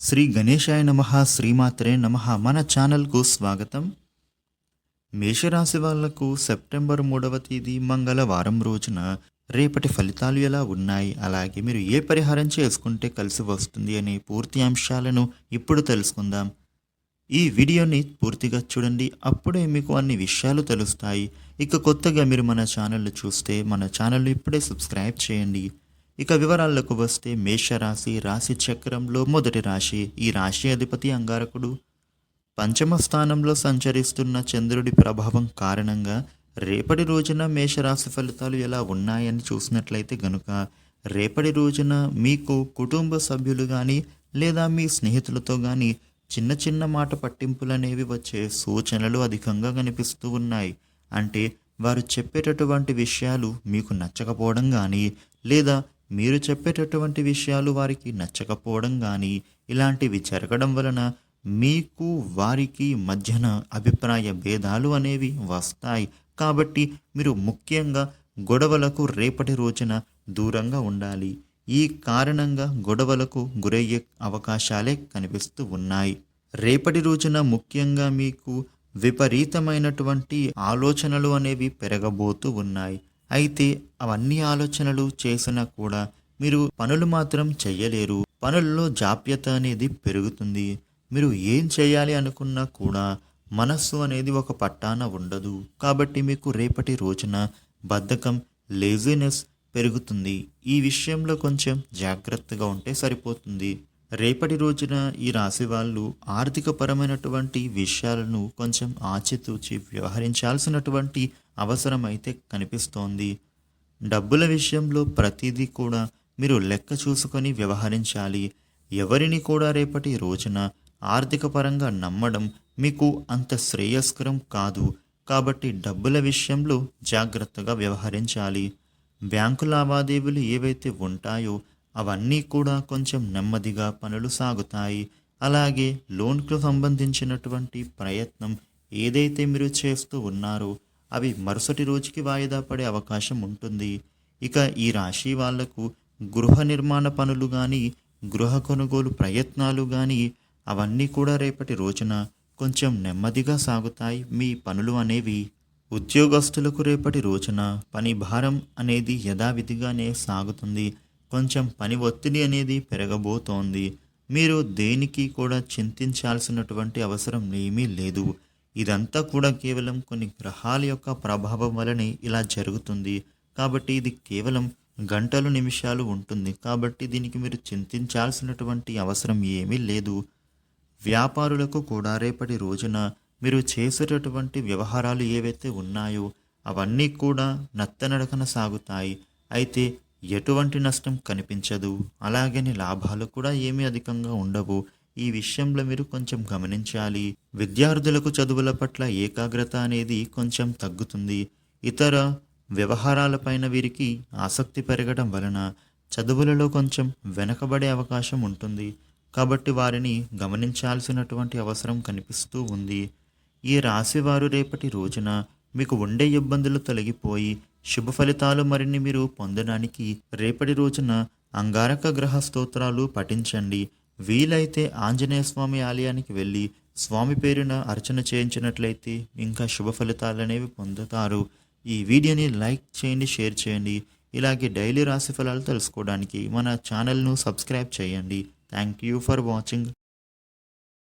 శ్రీ గణేశాయ నమ శ్రీమాత్రే నమ మన ఛానల్కు స్వాగతం. మేషరాశి వాళ్ళకు సెప్టెంబర్ మూడవ తేదీ మంగళవారం రోజున రేపటి ఫలితాలు ఎలా ఉన్నాయి? అలాగే మీరు ఏ పరిహారం చేసుకుంటే కలిసి వస్తుంది అనే పూర్తి అంశాలను ఇప్పుడు తెలుసుకుందాం. ఈ వీడియోని పూర్తిగా చూడండి. అప్పుడే మీకు అన్ని విషయాలు తెలుస్తాయి. ఇక కొత్తగా మీరు మన ఛానల్ చూస్తే మన ఛానల్ ఇప్పుడే సబ్స్క్రైబ్ చేయండి. ఇక వివరాలకు వస్తే మేషరాశి రాశి చక్రంలో మొదటి రాశి ఈ రాశి అధిపతి అంగారకుడు. పంచమ స్థానంలో సంచరిస్తున్న చంద్రుడి ప్రభావం కారణంగా రేపటి రోజున మేషరాశి ఫలితాలు ఎలా ఉన్నాయని చూసినట్లయితే గనుక రేపటి రోజున మీకు కుటుంబ సభ్యులు కానీ లేదా మీ స్నేహితులతో కానీ చిన్న చిన్న మాట పట్టింపులు అనేవి వచ్చే సూచనలు అధికంగా కనిపిస్తూ ఉన్నాయి. అంటే వారు చెప్పేటటువంటి విషయాలు మీకు నచ్చకపోవడం కానీ లేదా మీరు చెప్పేటటువంటి విషయాలు వారికి నచ్చకపోవడం కానీ ఇలాంటివి జరగడం వలన మీకు వారికి మధ్యన అభిప్రాయ భేదాలు అనేవి వస్తాయి. కాబట్టి మీరు ముఖ్యంగా గొడవలకు రేపటి రోజున దూరంగా ఉండాలి. ఈ కారణంగా గొడవలకు గురయ్యే అవకాశాలే కనిపిస్తూ ఉన్నాయి. రేపటి రోజున ముఖ్యంగా మీకు విపరీతమైనటువంటి ఆలోచనలు అనేవి పెరగబోతూ ఉన్నాయి. అయితే అవన్నీ ఆలోచనలు చేసినా కూడా మీరు పనులు మాత్రం చెయ్యలేరు. పనుల్లో జాప్యత అనేది పెరుగుతుంది. మీరు ఏం చేయాలి అనుకున్నా కూడా మనస్సు అనేది ఒక పట్టాన ఉండదు. కాబట్టి మీకు రేపటి రోజున బద్ధకం లేజినెస్ పెరుగుతుంది. ఈ విషయంలో కొంచెం జాగ్రత్తగా ఉంటే సరిపోతుంది. రేపటి రోజున ఈ రాశి వాళ్ళు ఆర్థికపరమైనటువంటి విషయాలను కొంచెం ఆచితూచి వ్యవహరించాల్సినటువంటి అవసరం అయితే కనిపిస్తోంది. డబ్బుల విషయంలో ప్రతిదీ కూడా మీరు లెక్క చూసుకొని వ్యవహరించాలి. ఎవరిని కూడా రేపటి రోజున ఆర్థికపరంగా నమ్మడం మీకు అంత శ్రేయస్కరం కాదు. కాబట్టి డబ్బుల విషయంలో జాగ్రత్తగా వ్యవహరించాలి. బ్యాంకు లావాదేవీలు ఏవైతే ఉంటాయో అవన్నీ కూడా కొంచెం నెమ్మదిగా పనులు సాగుతాయి. అలాగే లోన్కు సంబంధించినటువంటి ప్రయత్నం ఏదైతే మీరు చేస్తూ ఉన్నారో అవి మరుసటి రోజుకి వాయిదా పడే అవకాశం ఉంటుంది. ఇక ఈ రాశి వాళ్ళకు గృహ నిర్మాణ పనులు కానీ గృహ కొనుగోలు ప్రయత్నాలు కానీ అవన్నీ కూడా రేపటి రోజున కొంచెం నెమ్మదిగా సాగుతాయి. మీ పనులు అనేవి ఉద్యోగస్తులకు రేపటి రోజున పని భారం అనేది యథావిధిగానే సాగుతుంది. కొంచెం పని ఒత్తిడి అనేది పెరగబోతోంది. మీరు దేనికి కూడా చింతించాల్సినటువంటి అవసరం ఏమీ లేదు. ఇదంతా కూడా కేవలం కొన్ని గ్రహాల యొక్క ప్రభావం వలనే ఇలా జరుగుతుంది. కాబట్టి ఇది కేవలం గంటలు నిమిషాలు ఉంటుంది. కాబట్టి దీనికి మీరు చింతించాల్సినటువంటి అవసరం ఏమీ లేదు. వ్యాపారులకు కూడా రేపటి రోజున మీరు చేసేటటువంటి వ్యవహారాలు ఏవైతే ఉన్నాయో అవన్నీ కూడా నత్తనడకన సాగుతాయి. అయితే ఎటువంటి నష్టం కనిపించదు. అలాగని లాభాలు కూడా ఏమీ అధికంగా ఉండవు. ఈ విషయంలో మీరు కొంచెం గమనించాలి. విద్యార్థులకు చదువుల పట్ల ఏకాగ్రత అనేది కొంచెం తగ్గుతుంది. ఇతర వ్యవహారాలపైన వీరికి ఆసక్తి పెరగడం వలన చదువులలో కొంచెం వెనకబడే అవకాశం ఉంటుంది. కాబట్టి వారిని గమనించాల్సినటువంటి అవసరం కనిపిస్తూ ఉంది. ఈ రాశివారు రేపటి రోజున మీకు ఉండే ఇబ్బందులు తొలగిపోయి శుభ ఫలితాలు మరిన్ని మీరు పొందడానికి రేపటి రోజున అంగారక గ్రహ స్తోత్రాలు పఠించండి. వీలైతే ఆంజనేయ స్వామి ఆలయానికి వెళ్ళి స్వామి పేరున అర్చన చేయించినట్లయితే ఇంకా శుభ ఫలితాలు అనేవి పొందుతారు. ఈ వీడియోని లైక్ చేయండి షేర్ చేయండి. ఇలాగే డైలీ రాశి ఫలాలు తెలుసుకోవడానికి మన ఛానల్ను సబ్స్క్రైబ్ చేయండి. Thank you for watching.